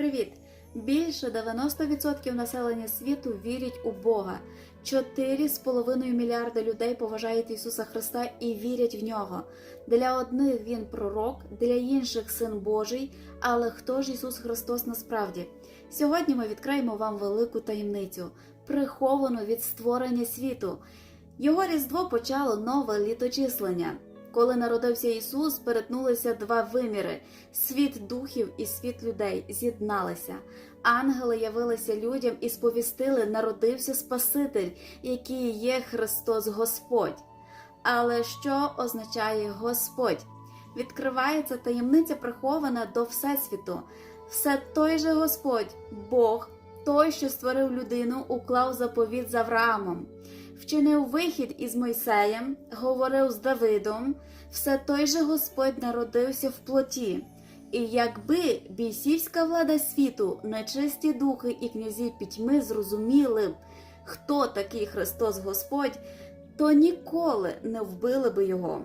Привіт! Більше 90% населення світу вірять у Бога. 4,5 мільярда людей поважають Ісуса Христа і вірять в нього. Для одних він пророк, для інших син Божий. Але хто ж Ісус Христос насправді? Сьогодні ми відкриємо вам велику таємницю, приховану від створення світу. Його різдво почало нове літочислення. Коли народився Ісус, перетнулися два виміри: світ духів і світ людей з'єдналися. Ангели явилися людям і сповістили: народився Спаситель, який є Христос Господь. Але що означає Господь? Відкривається таємниця, прихована до Всесвіту. Все той же Господь, Бог, той, що створив людину, уклав заповіт з Авраамом, вчинив вихід із Мойсеєм, говорив з Давидом. Все той же Господь народився в плоті. І якби бійсівська влада світу, нечисті духи і князі пітьми зрозуміли хто такий Христос Господь, то ніколи не вбили би його.